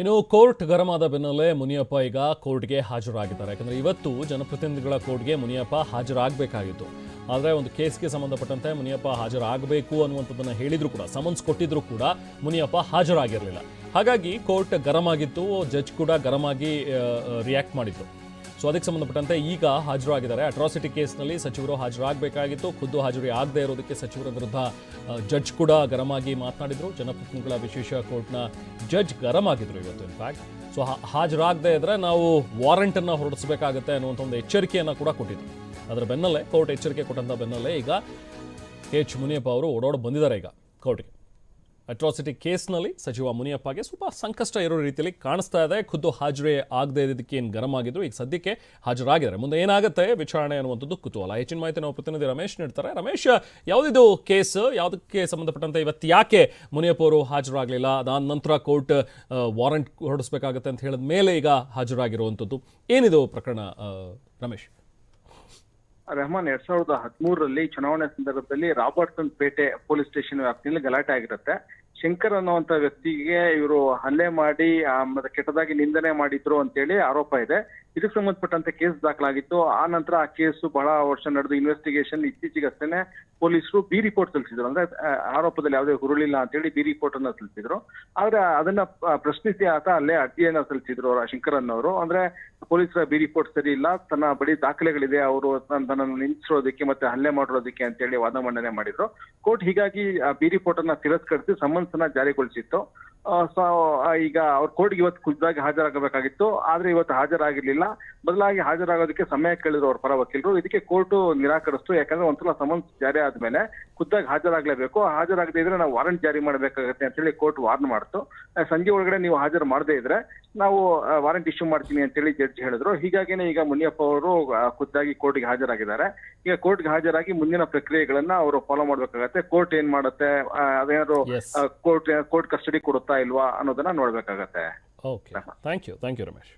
ಇನ್ನು ಕೋರ್ಟ್ ಗರಮಾದ ಬೆನ್ನಲ್ಲೇ ಮುನಿಯಪ್ಪ ಈಗ ಕೋರ್ಟ್ಗೆ ಹಾಜರಾಗಿದ್ದಾರೆ. ಯಾಕಂದರೆ ಇವತ್ತು ಜನಪ್ರತಿನಿಧಿಗಳ ಕೋರ್ಟ್ಗೆ ಮುನಿಯಪ್ಪ ಹಾಜರಾಗಬೇಕಾಗಿತ್ತು. ಆದರೆ ಒಂದು ಕೇಸ್ಗೆ ಸಂಬಂಧಪಟ್ಟಂತೆ ಮುನಿಯಪ್ಪ ಹಾಜರಾಗಬೇಕು ಅನ್ನುವಂಥದ್ದನ್ನು ಹೇಳಿದ್ರು ಕೂಡ, ಸಮನ್ಸ್ ಕೊಟ್ಟಿದ್ರು ಕೂಡ ಮುನಿಯಪ್ಪ ಹಾಜರಾಗಿರಲಿಲ್ಲ. ಹಾಗಾಗಿ ಕೋರ್ಟ್ ಗರಂ ಆಗಿತ್ತು ಜಡ್ಜ್ ಕೂಡ ಗರಂ ಆಗಿ ರಿಯಾಕ್ಟ್ ಮಾಡಿದ್ರು. ಸೊ ಅದಕ್ಕೆ ಸಂಬಂಧಪಟ್ಟಂತೆ ಈಗ ಹಾಜರಾಗಿದ್ದಾರೆ. ಅಟ್ರಾಸಿಟಿ ಕೇಸ್ನಲ್ಲಿ ಸಚಿವರು ಹಾಜರಾಗಬೇಕಾಗಿತ್ತು. ಖುದ್ದು ಹಾಜರಿ ಆಗದೇ ಇರೋದಕ್ಕೆ ಸಚಿವರ ವಿರುದ್ಧ ಜಡ್ಜ್ ಕೂಡ ಗರಮಾಗಿ ಮಾತನಾಡಿದರು. ಮಾತನಾಡಿದ್ರು ಜನಪ್ರತಿನಿಧಿಗಳ ವಿಶೇಷ ಕೋರ್ಟ್ನ ಜಡ್ಜ್ ಗರಂ ಆಗಿದ್ರು ಇವತ್ತು ಇನ್ಫ್ಯಾಕ್ಟ್ ಸೊ ಹಾಜರಾಗದೇ ಇದ್ರೆ ನಾವು ವಾರೆಂಟನ್ನು ಹೊರಡಿಸಬೇಕಾಗುತ್ತೆ ಅನ್ನುವಂಥ ಒಂದು ಎಚ್ಚರಿಕೆಯನ್ನು ಕೂಡ ಕೊಟ್ಟಿದ್ರು. ಅದರ ಬೆನ್ನಲ್ಲೇ, ಕೋರ್ಟ್ ಎಚ್ಚರಿಕೆ ಕೊಟ್ಟಂಥ ಬೆನ್ನಲ್ಲೇ ಈಗ ಎಚ್ ಮುನಿಯಪ್ಪ ಅವರು ಓಡಾಡಿ ಬಂದಿದ್ದಾರೆ ಈಗ, ಕೋರ್ಟ್ಗೆ. ಅಟ್ರಾಸಿಟಿ ಕೇಸ್ನಲ್ಲಿ ಸಚಿವ ಮುನಿಯಪ್ಪಗೆ ಸ್ವಲ್ಪ ಸಂಕಷ್ಟ ಇರೋ ರೀತಿಯಲ್ಲಿ ಕಾಣಿಸ್ತಾ ಇದೆ. ಖುದ್ದು ಹಾಜರೇ ಆಗದೆ ಇದ್ದಕ್ಕೆ ಏನು ಗರಂ ಆಗಿದ್ರು, ಈಗ ಸದ್ಯಕ್ಕೆ ಹಾಜರಾಗಿದ್ದಾರೆ. ಮುಂದೆ ಏನಾಗುತ್ತೆ ವಿಚಾರಣೆ ಅನ್ನುವಂಥದ್ದು ಕುತೂಹಲ. ಹೆಚ್ಚಿನ ಮಾಹಿತಿ ನಾವು ಪ್ರತಿನಿಧಿ ರಮೇಶ್ ನೀಡ್ತಾರೆ. ರಮೇಶ್, ಯಾವುದಿದು ಕೇಸ್? ಯಾವುದಕ್ಕೆ ಸಂಬಂಧಪಟ್ಟಂತೆ ಇವತ್ತು ಯಾಕೆ ಮುನಿಯಪ್ಪ ಅವರು ಹಾಜರಾಗಲಿಲ್ಲ? ಅದಾದ ನಂತರ ಕೋರ್ಟ್ ವಾರೆಂಟ್ ಹೊರಡಿಸಬೇಕಾಗತ್ತೆ ಅಂತ ಹೇಳಿದ ಮೇಲೆ ಈಗ ಹಾಜರಾಗಿರುವಂಥದ್ದು. ಏನಿದು ಪ್ರಕರಣ ರಮೇಶ್? ರೆಹಮಾನ್ ಎರಡ್ ಸಾವಿರದ ಹದಿಮೂರರಲ್ಲಿ ಚುನಾವಣೆ ಸಂದರ್ಭದಲ್ಲಿ ರಾಬರ್ಟ್ಸನ್ ಪೇಟೆ ಪೊಲೀಸ್ ಸ್ಟೇಷನ್ ವ್ಯಾಪ್ತಿಯಲ್ಲಿ ಗಲಾಟೆ ಆಗಿರುತ್ತೆ. ಶಂಕರ್ ಅನ್ನುವಂತ ವ್ಯಕ್ತಿಗೆ ಇವರು ಹಲ್ಲೆ ಮಾಡಿ ಮತ್ತೆ ಕೆಟ್ಟದಾಗಿ ನಿಂದನೆ ಮಾಡಿದ್ರು ಅಂತೇಳಿ ಆರೋಪ ಇದೆ. ಇದಕ್ಕೆ ಸಂಬಂಧಪಟ್ಟಂತೆ ಕೇಸ್ ದಾಖಲಾಗಿತ್ತು. ಆ ನಂತರ ಆ ಕೇಸು ಬಹಳ ವರ್ಷ ನಡೆದು ಇನ್ವೆಸ್ಟಿಗೇಷನ್ ಇತ್ತೀಚೆಗಷ್ಟೇನೆ ಪೊಲೀಸರು ಬಿ ರಿಪೋರ್ಟ್ ಸಲ್ಲಿಸಿದ್ರು ಅಂದ್ರೆ ಆರೋಪದಲ್ಲಿ ಯಾವುದೇ ಹುರುಳಿಲ್ಲ ಅಂತೇಳಿ ಬಿ ರಿಪೋರ್ಟ್ ಅನ್ನ ಸಲ್ಲಿಸಿದ್ರು ಆದ್ರೆ ಅದನ್ನ ಪ್ರಶ್ನಿಸಿ ಆತ ಅಲ್ಲೇ ಅರ್ಜಿಯನ್ನ ಸಲ್ಲಿಸಿದ್ರು ಅವರ ಶಂಕರನ್ ಅವರು ಅಂದ್ರೆ, ಪೊಲೀಸರ ಬಿ ರಿಪೋರ್ಟ್ ಸರಿ ಇಲ್ಲ. ತನ್ನ ಬಳಿ ದಾಖಲೆಗಳಿದೆ. ಅವರು ತನ್ನನ್ನು ನಿಲ್ಲಿಸೋದಕ್ಕೆ ಮತ್ತೆ ಹಲ್ಲೆ ಮಾಡಿರೋದಕ್ಕೆ ಅಂತೇಳಿ ವಾದ ಮಂಡನೆ ಮಾಡಿದ್ರು. ಕೋರ್ಟ್ ಹೀಗಾಗಿ, ಆ, ಬಿ ರಿಪೋರ್ಟ್ ಅನ್ನ ತಿರಸ್ಕರಿಸಿ ಸಮನ್ಸ್ ಅನ್ನ ಜಾರಿಗೊಳಿಸಿತ್ತು. ಸೊ ಈಗ ಅವ್ರ ಕೋರ್ಟ್ಗೆ ಇವತ್ತು ಖುದ್ದಾಗಿ ಹಾಜರಾಗಬೇಕಾಗಿತ್ತು. ಆದ್ರೆ ಇವತ್ತು ಹಾಜರಾಗಿರ್ಲಿಲ್ಲ. ಬದಲಾಗಿ ಹಾಜರಾಗೋದಕ್ಕೆ ಸಮಯ ಕೇಳಿದ್ರು ಅವ್ರ ಪರ ವಕೀಲರು. ಇದಕ್ಕೆ ಕೋರ್ಟ್ ನಿರಾಕರಿಸ್ತು. ಯಾಕಂದ್ರೆ ಒಂದ್ಸಲ ಸಮನ್ಸ್ ಜಾರಿ ಆದ್ಮೇಲೆ ಖುದ್ದಾಗಿ ಹಾಜರಾಗ್ಲೇಬೇಕು. ಹಾಜರಾಗದೇ ಇದ್ರೆ ನಾವು ವಾರೆಂಟ್ ಜಾರಿ ಮಾಡಬೇಕಾಗತ್ತೆ ಅಂತೇಳಿ ಕೋರ್ಟ್ ವಾರ್ನ್ ಮಾಡ್ತು. ಸಂಜೆ ಒಳಗಡೆ ನೀವು ಹಾಜರು ಮಾಡದೇ ಇದ್ರೆ ನಾವು ವಾರೆಂಟ್ ಇಶ್ಯೂ ಮಾಡ್ತೀನಿ ಅಂತ ಹೇಳಿ ಜಡ್ಜ್ ಹೇಳಿದ್ರು. ಹೀಗಾಗಿನೇ ಈಗ ಮುನಿಯಪ್ಪ ಅವರು ಖುದ್ದಾಗಿ ಕೋರ್ಟ್ಗೆ ಹಾಜರಾಗಿದ್ದಾರೆ. ಈಗ ಕೋರ್ಟ್ಗೆ ಹಾಜರಾಗಿ ಮುಂದಿನ ಪ್ರಕ್ರಿಯೆಗಳನ್ನ ಅವರು ಫಾಲೋ ಮಾಡ್ಬೇಕಾಗತ್ತೆ. ಕೋರ್ಟ್ ಏನ್ ಮಾಡುತ್ತೆ? ಅದೇನಾದ್ರು ಕೋರ್ಟ್ ಕೋರ್ಟ್ ಕಸ್ಟಡಿ ಕೊಡುತ್ತಾ ಇಲ್ವಾ ಅನ್ನೋದನ್ನ ನೋಡ್ಬೇಕಾಗತ್ತೆ. Okay thank you thank you Ramesh.